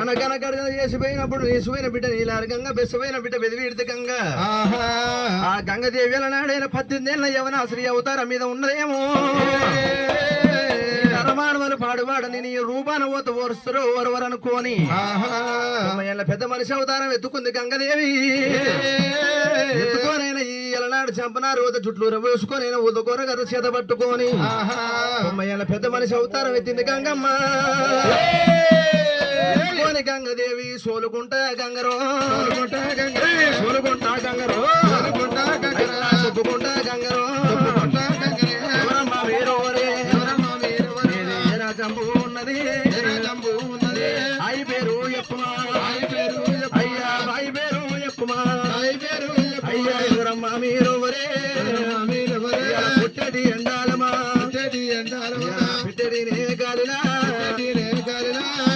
అనగనగడ చేసిపోయినప్పుడు నీసిపోయిన బిడ్డ నీలారకంగా బెసపోయిన బిడ్డ బెదివిడితే గంగ ఆ గంగదేవి నాడైన పద్దెనిమిది ఏళ్ళ యవన శ్రీ అవతారం మీద ఉన్నదేమో. నరమానవలు పాడువాడని నీ రూపాన ఓత ఓరుస్తారు ఓరవరు అనుకోని. ఏళ్ళ పెద్ద మనిషి అవతారం ఎత్తుకుంది గంగదేవి. ఎత్తుకోనైనా ఈ ఎలనాడు చంపనారు ఊత చుట్లు వేసుకొని ఊదకోర గద చేత పట్టుకొని ఏళ్ళ పెద్ద మనిషి అవతారం ఎత్తింది గంగమ్మ. గంగదేవి సోలుకుంటా గంగరో. సోలుకుంటా గంగరో. సొద్దుకుంటా గంగరో. ఏరా చంపు ఉన్నది? అయి పేరు ఎప్పుమా? అయ్యా పేరు ఎప్పుమా? అయ్యా ఎవరమ్మ మీరోవరే పుట్టడి ఎండాలమా పిట్టడి నే గాలినా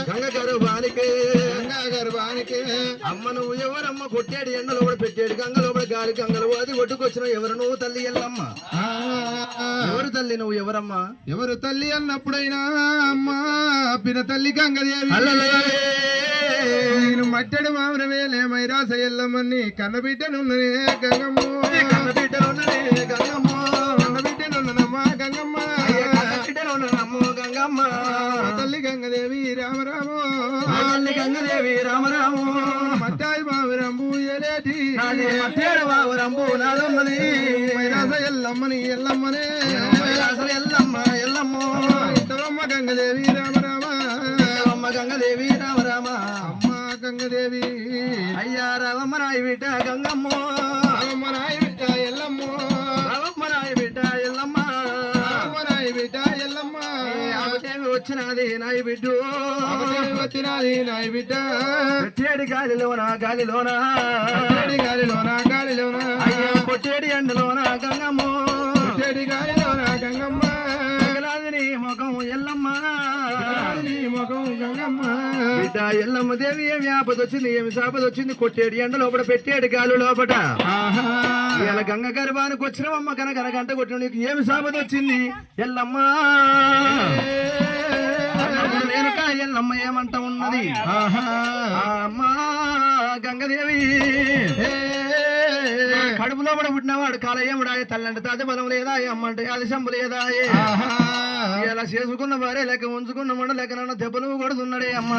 గంగ గర్భానికి అమ్మ నువ్వు ఎవరమ్మ? కొట్టాడు ఎండలో కూడా పెట్టాడు. గంగలో కూడా గాలి గంగలు అది ఒడ్డుకొచ్చిన ఎవరు? నువ్వు తల్లి ఎల్లమ్మ ఎవరు తల్లి నువ్వు ఎవరమ్మా? ఎవరు తల్లి అన్నప్పుడైనా అమ్మా పిన తల్లి గంగదేవి నేను మట్టడి మామరమేలే మైరాస ఎల్లమ్మని కన్నబిడ్డనున్ననే గంగమ్మ. గంగమ్మ. గంగమ్మ. తల్లి గంగదేవి రామరామో. నా తల్లి గంగదేవి రామరాము. మట్టాయి మామిరంబు ఎలేటి నాది మట్టేడు బాబు రంబు నాదున్నది. మైరాస ఎల్లమ్మని ఎల్లమ్మనే. ఎల్లమ్మో గంగదేవి. అయ్యా రామమ్మ రాయి బిడ్డ గంగమ్మో. రామమ్మ నాయ బిడ్డ ఎల్లమ్మ. రామమ్మ రాయి బిడ్డ ఎల్లమ్మ. రామమ్మ నాయ బిడ్డ ఎల్లమ్మ. ఆమెటేమి వచ్చినది నాయి బిడ్డు. వచ్చినది నాయ బిడ్డ. పెట్టేడి గాలిలోన గాలిలోన? చెడి గాలిలోన గాలిలోన? అయ్యా కొట్టేడి ఎండలోన గంగమ్మో? చెడి గాలిలోన గంగమ్మ? గలాది నీ ముఖం ఎల్లమ్మ గంగమ్మ. బిడ్డ ఎల్లమ్మ దేవి ఏమి ఆపద వచ్చింది ఏమి సాపద వచ్చింది కొట్టేడి ఎండ లోపల పెట్టేడు గాలి లోపట. ఆహా. ఇలా గంగ గర్భానికి వచ్చినవమ్మ కనుక గంట కొట్టిన నీకు ఏమి సాపద వచ్చింది ఎల్లమ్మ వెనుక ఎల్లమ్మ ఏమంట ఉన్నది? అమ్మ గంగదేవి. కడుపులో కూడా పుట్టినవాడు కాలయ్యముడాయ తల్లంటే తాత బలం లేదా అమ్మంటే అది శంపు లేదా ఇలా చేసుకున్న భార్య లెక్క ఉంచుకున్న మండ లెక్క నన్ను దెబ్బలు కొడుతున్నాడే అమ్మా.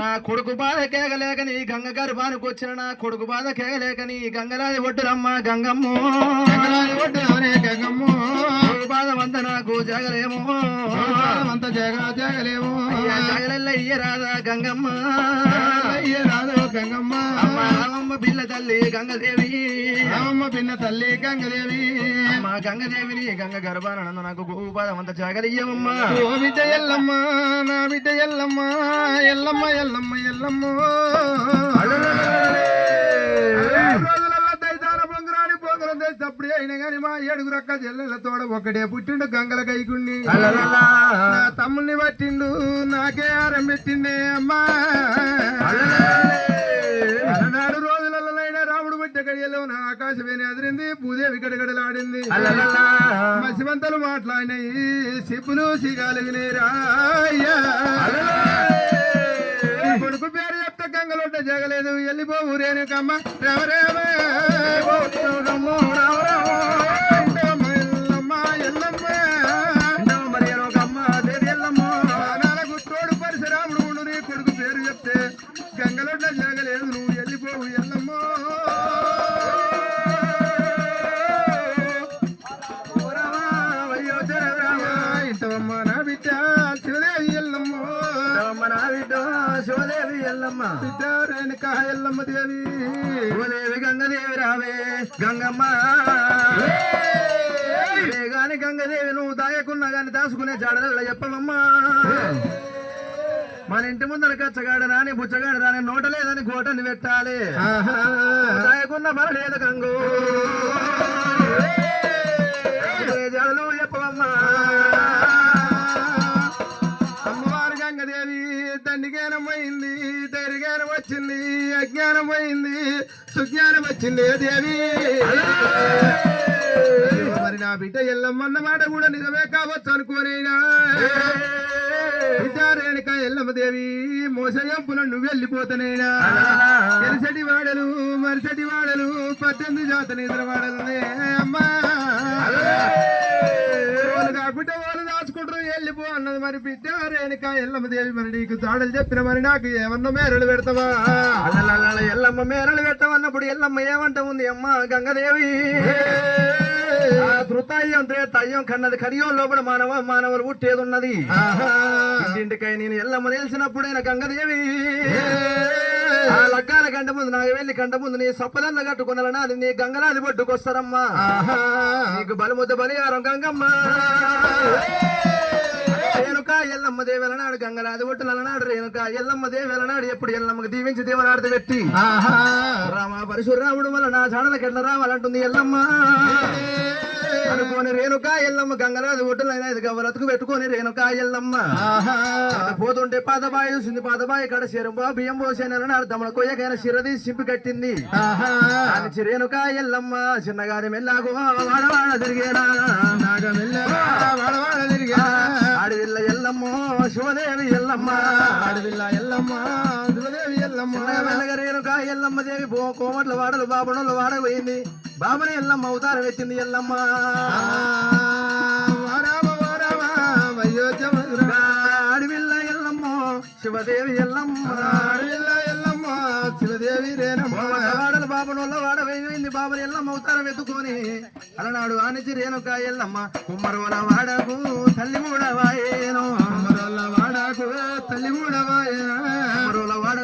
నా కొడుకు బాధ కేగలేక నీ గంగ గర్భానికి వచ్చిన నా కొడుకు బాధ కేగలేక నీ గంగరాజు ఒడ్డురమ్మ గంగమ్మ. గంగరాజు ఒడ్డులోనే గంగమ్మ. బాధ వంద నాకు జగలేమో. అంత జగ జగలేమో. జగలెల్ల ఇయ్యరాదా గంగమ్మ. అయ్య రాదు గంగమ్మ. రామమ్మ పిల్ల తల్లి గంగదేవి. రామమ్మ పిన్న తల్లి గంగదేవి. అమ్మ గంగదేవిని గంగ గర్భానంద నాకు గోపాదం అంత జగలియ్యమమ్మ ఓ బిడ్డ ఎల్లమ్మ నా బిడ్డ ఎల్లమ్మ ఎల్లమ్మ ఎల్లమ్మ ఎల్లమ్మ. బొంగరం తెచ్చినప్పుడు అయినా గాని మా ఏడుగురు అక్క తోడ ఒకటే పుట్టిండు గంగల కైకుండి. నా తమ్ముల్ని పట్టిండు నాకే ఆరం పెట్టిండే అమ్మా. అలనాడు రోజులైనా రాముడు పుట్టే గడియలో నా ఆకాశమేని అదిరింది భూదేవి గడగడలాడింది. మసివంతలు మాట్లాడినాయి సిప్పులు సిగాలు వినేరాయ్యా. ఈ కొడుకు పేరు గంగలోట జగలేదు వెళ్ళిపో ఊరేను కమ్మ. రామ రామ ఎల్లమ్మ. జగలేదు శివదేవి ఎల్లమ్మ దేవి. శివదేవి గంగదేవి రావే. గంగమ్మ. గాని గంగదేవి నువ్వు దాయకున్నా గాని దాచుకునే జాడల చెప్పవమ్మా. మన ఇంటి ముందర కచ్చగాడ రాని బుచ్చగాడ రాని నోట లేదని గోటని పెట్టాలి. దాయకున్న మన లేదు గంగు సుజ్ఞానం వచ్చింది దేవి? మరి నా బిడ్డ ఎల్లమ్మన్న మాట కూడా నిజమే కావచ్చు అనుకోనైనా విచారేణిక ఎల్లమ్మ దేవి మోసయంపున నువ్వు వెళ్ళిపోతానైనా ఎరిసటి వాడలు మరిసటి వాడలు పద్దెనిమిది జాత నిద్ర వాడలనే అమ్మా. అన్నది మరి బిడ్డ రేణుక ఎల్లమ్మ దేవి మరి నీకు దాడులు చెప్పిన మరి నాకు ఏమన్నా మేరలు పెడతావా? ఎల్లమ్మ మేరలు పెట్టమన్నప్పుడు ఎల్లమ్మ ఏమంట ఉంది? అమ్మ గంగదేవి. ఆ ధృతాయ్యం త్రేతాయ్యం కన్నది కరియం లోపల మానవ మానవులు పుట్టేది ఉన్నది. ఇంటికై నేను ఎల్లమ్మ తెలిసినప్పుడైన గంగదేవి? ఆ లగ్గాల గంట ముందు నాకు వెళ్ళి గంట ముందు నీ సప్పదన్న కట్టుకున్నారని అది నీ గంగనాది పట్టుకొస్తారమ్మా. నీకు బలముద్ద బలిహారం గంగమ్మ. రేణుక ఎల్లమ్మ దేవెలనాడు గంగనాది ఒట్టులనాడు రేణుక ఎల్లమ్మ దేవెలనాడు ఎప్పుడు ఎల్లమ్మకి దీవించి దేవనాడు పెట్టి. రామ పరశురాముడు వల్ల నా చాడలకి ఎట్లా రావాలంటుంది ఎల్లమ్మ. అనుకోని రేణుక ఎల్లమ్మ గంగనాది ఒట్టులైనా ఇది గవలతుకు పెట్టుకొని రేణుక ఎల్లమ్మ. పోతుంటే పాదబాయి చూసింది పాదబాయి కడ శిరంబా బియ్యం పోసేనన్నాడు తమల కొయ్యకైన శిరది సింపి కట్టింది. చిరేనుక ఎల్లమ్మ చిన్నగారి మెల్లాగు వాడవాడ తిరిగేనా. ఎల్లమ్మ. ఆడపిల్ల ఎల్లమ్మ. శివదేవి ఎల్లమ్మ. రేణుక ఎల్లమ్మ దేవి. పో కోమట్ల వాడలు బాబుడలు వాడపోయింది బాబుని ఎల్లమ్మ అవతారం ఎత్తింది ఎల్లమ్మ. ఆడివిల్ల ఎల్లమ్మ శివదేవి ఎల్లమ్మ. బాబునోళ్ళ వాడపోయింది బాబుని ఎల్లమ్మ అవతారం ఎత్తుకొని అలనాడు ఆనిచి రేణుక ఎల్లమ్మ కుమ్మరుల వాడకు తల్లి మూడవాయేను. వాయేను వాడకు తల్లి మూడవాయ కుమ్మరుల వాడ